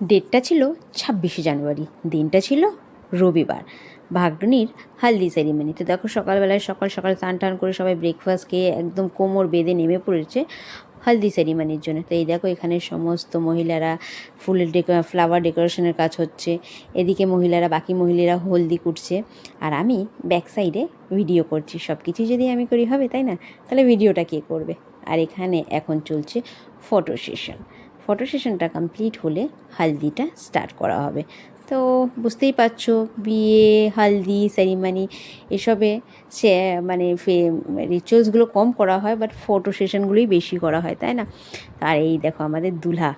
ডেটটা ছিল ছাব্বিশে জানুয়ারি, দিনটা ছিল রবিবার। ভাগ্নির হালদি সেরিমনি তো দেখো সকালবেলায় সকাল সকাল স্নান টান করে সবাই ব্রেকফাস্ট খেয়ে একদম কোমর বেঁধে নেমে পড়েছে হলদি সেরিমনির জন্য। তো এই দেখো এখানে সমস্ত মহিলারা ফুলের ডেকো ফ্লাওয়ার ডেকোরেশনের কাজ হচ্ছে। এদিকে মহিলারা, বাকি মহিলারা হলদি কুটছে। আর আমি ব্যাক সাইডে ভিডিও করছি। সব কিছুই যদি আমি করি হবে, তাই না? তাহলে ভিডিওটা কে করবে? আর এখানে এখন চলছে ফটো সেশন ফটো সেশনটা কমপ্লিট হলে হালদিটা স্টার্ট করা হবে। তো বুঝতেই পারছ, বিয়ে, হালদি সেরিমানি এসবে সে মানে রিচুয়ালসগুলো কম করা হয় বাট ফটো সেশনগুলোই বেশি করা হয়, তাই না? আর এই দেখো আমাদের দুলহা।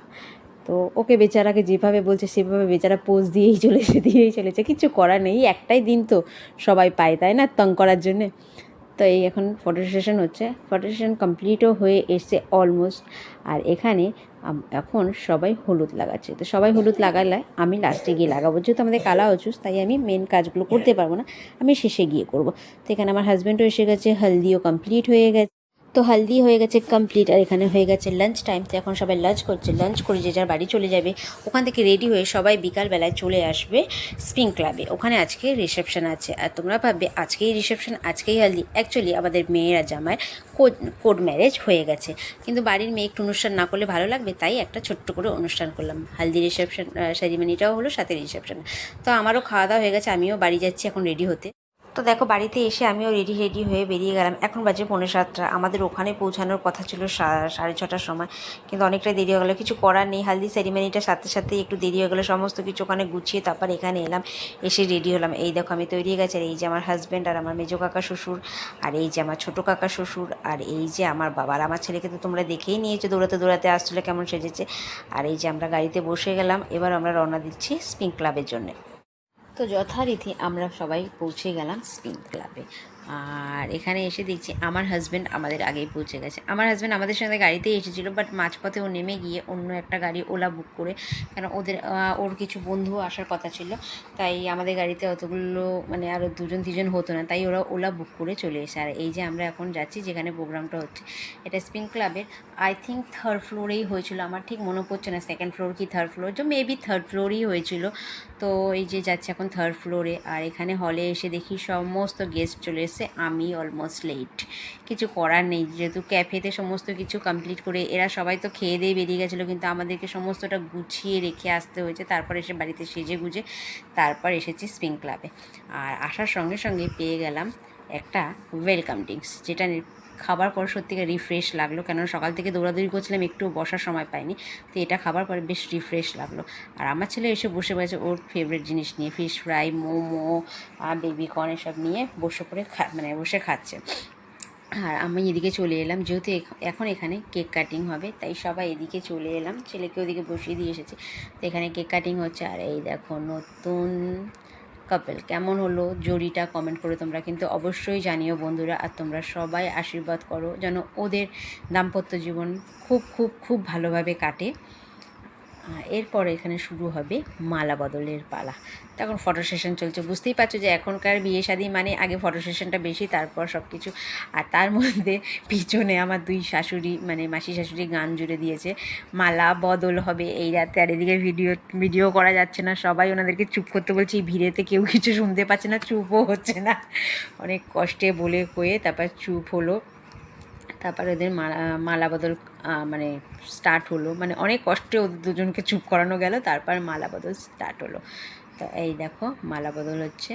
তো ওকে বেচারাকে যেভাবে বলছে, সেভাবে বেচারা পোজ দিয়েই চলেছে দিয়েই চলেছে। কিছু করার নেই, একটাই দিন তো সবাই পায়, তাই না? তং করার জন্যে। তো এই এখন ফটো সেশন হচ্ছে। ফটো সেশন কমপ্লিটও হয়ে এসছে অলমোস্ট আর এখানে এখন সবাই হলুদ লাগাচ্ছে। তো সবাই হলুদ লাগালে আমি লাস্টে গিয়ে লাগাবো। যেহেতু আমাদের কালা অচুস তাই আমি মেন কাজগুলো করতে পারব না। আমি শেষে গিয়ে করব। তো এখানে আমার হাজব্যান্ডও এসে গেছে হলদিও কমপ্লিট হয়ে গেছে। তো হালদি হয়ে গেছে কমপ্লিট আর এখানে হয়ে গেছে লাঞ্চ টাইম তো এখন সবাই লাঞ্চ করছে। লাঞ্চ করে যে যার বাড়ি চলে যাবে, ওখান থেকে রেডি হয়ে সবাই বিকালবেলায় চলে আসবে স্প্রিং ক্লাবে ওখানে আজকে রিসেপশন আছে, আর তোমরা ভাববে, আজকেই রিসেপশন আজকেই হালদি। অ্যাকচুয়ালি আমাদের মেয়েরা জামায় কোড কোড ম্যারেজ হয়ে গেছে। কিন্তু বাড়ির মেয়ে একটু অনুষ্ঠান না করলে ভালো লাগবে, তাই একটা ছোট্ট করে অনুষ্ঠান করলাম। হালদি রিসেপশন সেরিমনিটাও হলো, সাথে রিসেপশন তো আমারও খাওয়া দাওয়া হয়ে গেছে, আমিও বাড়ি যাচ্ছি এখন রেডি হতে। তো দেখো, বাড়িতে এসে আমিও রেডি রেডি হয়ে বেরিয়ে গেলাম। এখন বাজে পৌনে সাতটা। আমাদের ওখানে পৌঁছানোর কথা ছিল সাড়ে ছটার সময়। কিন্তু অনেকটা দেরি হয়ে গেলো। কিছু করার নেই। হালদি সেরিমনিটার সাথে সাথে একটু দেরি হয়ে গেলো। সমস্ত কিছু ওখানে গুছিয়ে তারপর এখানে এলাম। এসে রেডি হলাম। এই দেখো, আমি তৈরি গেছি। আর এই যে আমার হাজব্যান্ড আর আমার মেজো কাকা শ্বশুর, আর এই যে আমার ছোটো কাকা শ্বশুর, আর এই যে আমার বাবার আমার ছেলেকে তো তোমরা দেখেই নিয়েছো। দৌড়াতে দৌড়াতে আসছিল কেমন সেজেছে। আর এই যে আমরা গাড়িতে বসে গেলাম। এবার আমরা রওনা দিচ্ছি স্প্রিং ক্লাবের জন্যে। তো যথারীতি আমরা সবাই পৌঁছে গেলাম স্পিন ক্লাবে। আর এখানে এসে দেখছি আমার হাজব্যান্ড আমাদের আগেই পৌঁছে গেছে। আমার হাজব্যান্ড আমাদের সঙ্গে গাড়িতেই এসেছিল বাট মাঝপথে ও নেমে গিয়ে অন্য একটা গাড়ি ওলা বুক করে, কেন ওদের ওর কিছু বন্ধু আসার কথা ছিল, তাই আমাদের গাড়িতে অতগুলো মানে আরও দুজন তিনজন হতো না, তাই ওরা ওলা বুক করে চলে এসে, আর এই যে আমরা এখন যাচ্ছি যেখানে প্রোগ্রামটা হচ্ছে, এটা স্পিন ক্লাবের আই থিঙ্ক থার্ড ফ্লোরেই হয়েছিল, আমার ঠিক মনে পড়ছে না সেকেন্ড ফ্লোর কি থার্ড ফ্লোর যে মেবি থার্ড ফ্লোরেই হয়েছিল। তো এই যে যাচ্ছে এখন থার্ড ফ্লোরে আর এখানে হলে এসে দেখি সমস্ত গেস্ট চলে এসেছে। আমি অলমোস্ট লেট কিছু করার নেই, যেহেতু ক্যাফেতে সমস্ত কিছু কমপ্লিট করে, এরা সবাই তো খেয়ে দিয়ে বেরিয়ে গেছিল, কিন্তু আমাদেরকে সমস্তটা গুছিয়ে রেখে আসতে হয়েছে। তারপর এসে বাড়িতে সেজে গুজে, তারপর এসেছি স্প্রিং ক্লাবে আর আসার সঙ্গে সঙ্গে পেয়ে গেলাম একটা ওয়েলকাম ড্রিঙ্কস যেটা খাবার পর সত্যিকার রিফ্রেশ লাগল। কেন সকাল থেকে দৌড়াদৌড়ি করছিলাম, একটু বসার সময় পাইনি। তো এটা খাবার পরে বেশ রিফ্রেশ লাগল। আর আমার ছেলে এসে বসে বসে ওর ফেভারিট জিনিস নিয়ে fish fry momo baby corn এসব নিয়ে বসে পড়ে খা মানে বসে খাচ্ছে। আর আমি এদিকে চলে এলাম, যেহেতু এখন এখানে কেক কাটিং হবে, তাই সবাই এদিকে চলে এলাম। ছেলেকে ওদিকে বসিয়ে দিয়ে এসেছে। তো এখানে কেক কাটিং হচ্ছে। আর এই দেখো নতুন কাপেল কেমন হলো জড়িটা কমেন্ট করে তোমরা কিন্তু অবশ্যই জানিও বন্ধুরা, আর তোমরা সবাই আশীর্বাদ করো যেন ওদের দাম্পত্য জীবন খুব খুব খুব ভালোভাবে কাটে। এরপর এখানে শুরু হবে মালা বদলের পালা। তখন ফটো সেশন চলছে। বুঝতেই পারছ যে এখনকার বিয়ে শাদী মানে আগে ফটো সেশনটা বেশি, তারপর সব কিছু আর তার মধ্যে পিছনে আমার দুই শাশুড়ি মানে মাসি শাশুড়ি গান জুড়ে দিয়েছে, মালা বদল হবে এই রাতে। আর এদিকে ভিডিও ভিডিও করা যাচ্ছে না, সবাই ওনাদেরকে চুপ করতে বলছে ভিড়েতে কেউ কিছু শুনতে পাচ্ছে না, চুপও হচ্ছে না। অনেক কষ্টে বলে কয়ে তারপর চুপ হলো। তারপর ওদের মালা মালা বদল মানে স্টার্ট হলো। মানে অনেক কষ্টে ওদের দুজনকে চুপ করানো গেল, তারপর মালা বদল স্টার্ট হলো। তো এই দেখো মালা বদল হচ্ছে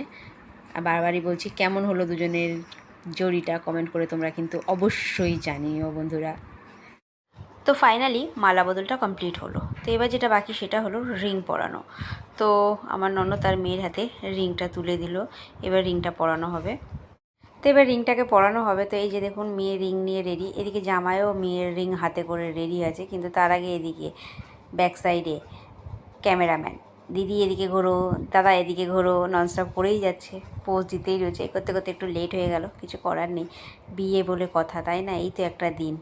বারবারই বলছি, কেমন হলো দুজনের জড়িটা কমেন্ট করে তোমরা কিন্তু অবশ্যই জানিও, বন্ধুরা। তো ফাইনালি মালা বদলটা কমপ্লিট হলো। তো এবার যেটা বাকি, সেটা হলো রিং পরানো। তো আমার ননদ তার মেয়ের হাতে রিংটা তুলে দিল। এবার রিংটা পরানো হবে। তো এবার রিংটাকে পরানো হবে। তো এই যে দেখুন, মেয়ে রিং নিয়ে রেডি এদিকে জামায়ও মেয়ের রিং হাতে করে রেডি আছে, কিন্তু তার আগে এদিকে ব্যাক সাইডে ক্যামেরাম্যান দিদি এদিকে ঘোরো, দাদা এদিকে ঘোরো ননস্টপ করেই যাচ্ছে পোজ দিতেই রয়েছে। করতে করতে একটু লেট হয়ে গেল, কিছু করার নেই। বিয়ে বলে কথা, তাই না? এই তো একটা দিন।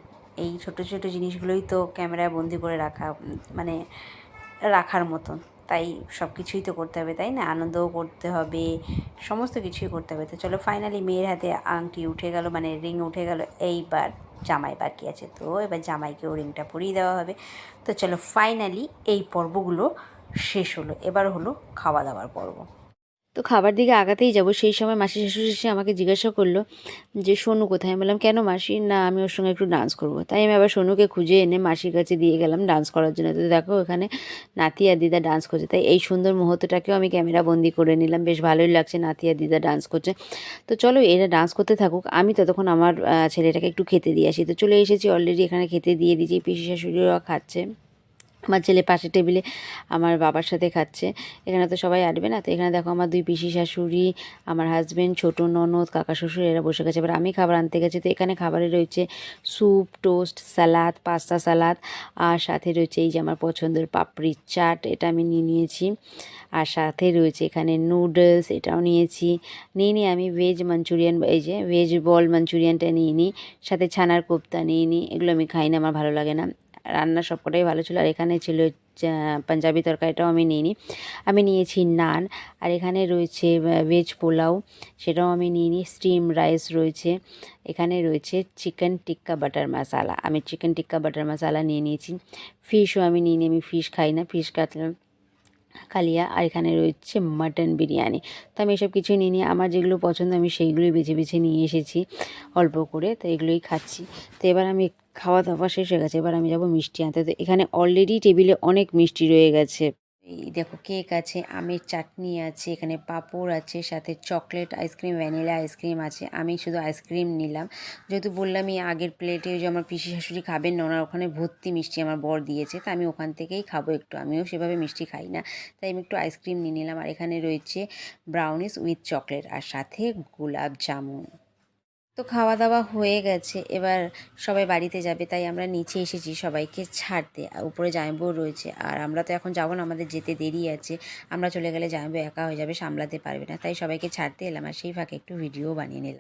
এই ছোট ছোট জিনিসগুলোই তো ক্যামেরায় বন্দি করে রাখা মানে রাখার মতন। তাই সব কিছুই তো করতে হবে, তাই না? আনন্দও করতে হবে, সমস্ত কিছুই করতে হবে। তো চলো ফাইনালি মেয়ের হাতে আংটি উঠে গেল মানে রিং উঠে গেল, এইবার জামাই বাকি আছে। তো এবার জামাইকেও রিংটা পরিয়ে দেওয়া হবে। তো চলো ফাইনালি এই পর্বগুলো শেষ হলো। এবার হলো খাওয়া দাওয়ার পর্ব। তো খাবার দিকে আগাতেই যাব। সেই সময় মাসি শাশুড়ি এসে আমাকে জিজ্ঞাসা করল যে, সোনু কোথায়? আমি বললাম, কেন মাসি? না, আমি ওর সঙ্গে একটু ডান্স করব। তাই আমি আবার সোনুকে খুঁজে এনে মাসির কাছে দিয়ে গেলাম ডান্স করার জন্য। তো দেখো এখানে নাতি আর দিদা ডান্স করছে। তাই এই সুন্দর মুহূর্তটাকেও আমি ক্যামেরা বন্দি করে নিলাম। বেশ ভালোই লাগছে নাতি আর দিদা ডান্স করছে। তো চলো, এরা ডান্স করতে থাকুক। আমি ততক্ষণ আমার ছেলেটাকে একটু খেতে দিয়ে আসি। তো চলে এসেছি অলরেডি এখানে খেতে দিয়ে দিয়েছি। পিসি শাশুড়িরা খাচ্ছে। আমার ছেলে পাশের টেবিলে আমার বাবার সাথে খাচ্ছে। এখানে তো সবাই আসবে না তো এখানে দেখো আমার দুই পিসি শাশুড়ি, আমার হাজব্যান্ড ছোটো ননদ, কাকা শ্বশুর, এরা বসে গেছে। এবার আমি খাবার আনতে গেছি, তো এখানে খাবারে রয়েছে soup toast salad pasta salad আর সাথে রয়েছে এই যে আমার পছন্দের পাপড়ি চাট, এটা আমি নিয়ে নিয়েছি। আর সাথে রয়েছে এখানে নুডলস এটাও নিয়েছি। নিয়ে নিই আমি ভেজ মাঞ্চুরিয়ান এই যে ভেজ বল মাঞ্চুরিয়ানটা নিয়ে নিই, সাথে ছানার কোপ্তা নিয়ে নিই, এগুলো আমি খাই না, আমার ভালো লাগে না। রান্না সবকটাই ভালো ছিল। আর এখানে ছিল পাঞ্জাবি তরকারিটাও আমি নিইনি। আমি নিয়েছি নান, আর এখানে রয়েছে ভেজ পোলাও, সেটাও আমি নিয়ে নিই স্টিম রাইস রয়েছে, এখানে রয়েছে চিকেন টিক্কা বাটার মশালা আমি চিকেন টিক্কা বাটার মশালা নিয়ে নিয়েছি। ফিশও আমি নিয়ে নিই আমি ফিশ খাই না ফিশ কাটলাম কালিয়া। আর এখানে রয়েছে মাটন বিরিয়ানি। তো আমি এসব কিছুই নিয়ে নিই আমার যেগুলো পছন্দ আমি সেইগুলোই বেছে বেছে নিয়ে এসেছি, অল্প করে। তো এগুলোই খাচ্ছি। তো এবার আমি খাওয়া দাওয়া শেষ হয়ে গেছে। এবার আমি যাব মিষ্টি আনতে। তো এখানে অলরেডি টেবিলে অনেক মিষ্টি রয়ে গেছে। এই দেখো কেক আছে, আমের চাটনি আছে, এখানে পাঁপড় আছে, সাথে চকলেট আইসক্রিম ভ্যানিলা আইসক্রিম আছে। আমি শুধু আইসক্রিম নিলাম। যেহেতু বললাম এই আগের প্লেটে যে আমার পিসি শাশুড়ি খাবেন না, ওনার ওখানে ভর্তি মিষ্টি আমার বর দিয়েছে। তা আমি ওখান থেকেই খাব একটু। আমিও সেভাবে মিষ্টি খাই না। তাই আমি একটু আইসক্রিম নিয়ে নিলাম। আর এখানে রয়েছে ব্রাউনিস উইথ চকলেট আর সাথে গোলাপ জামুন। তো খাওয়া দাওয়া হয়ে গেছে। এবার সবাই বাড়িতে যাবে, তাই আমরা নিচে এসেছি সবাইকে ছাড়তে। উপরে জামাইবউ রয়েছে। আর আমরা তো এখন যাব না, আমাদের যেতে দেরি আছে। আমরা চলে গেলে জামাইবউ একা হয়ে যাবে, সামলাতে পারবে না। তাই সবাইকে ছাড়তে এলাম। আর সেই ফাঁকে একটু ভিডিও বানিয়ে নিলাম।